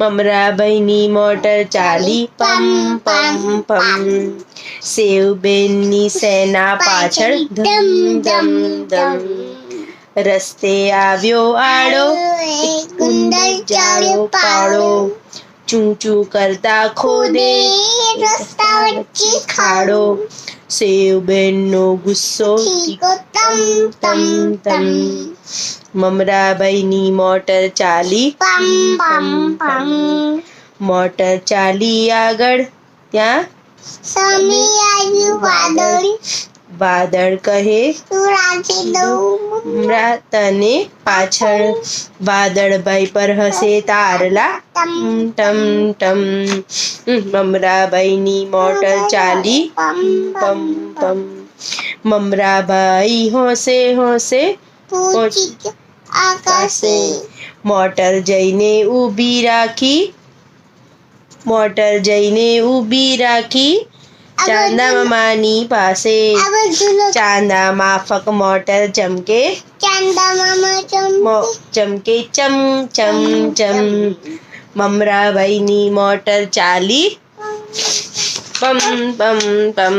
મમરાભાઈની motor ચાલી પમ પમ પમ સેવબેનની સેના પાછળ ધમ ધમ ધમ રસ્તે આવ્યો આડો એક ઉંદર જાળો પાડો ચૂં ચૂં કરતા ખોદે રસ્તા વચ્ચે ખાડો સેવબેનનો ગુસ્સો ઠીકો તમ તમ તમ મમરાભાઈની મોટર ચાલી પમ પમ પમ મોટર ચાલી આગળ ત્યાં સામે આવ્યું વાદળ વાદળ કહે તું રાખી દઉં મમરા તને પાછળ વાદળભાઈ પર હસે તારલા તમ ટમ ટમ મમરાભાઈની મોટર ચાલી પમ પમ પમ મમરાભાઈ હોશે હોશે પૂછી કે આકાશે મોટર જઈને ઊભી રાખી મોટર જઈને ઊભી રાખી ચાંદા મામાની પાસે આ બધું ચાંદા માફક મોટર ચમકે ચાંદા મામા ચમ મો- ચમકે ચમ ચમ ચમ મમરાભાઈની મોટર ચાલી પમ પમ પમ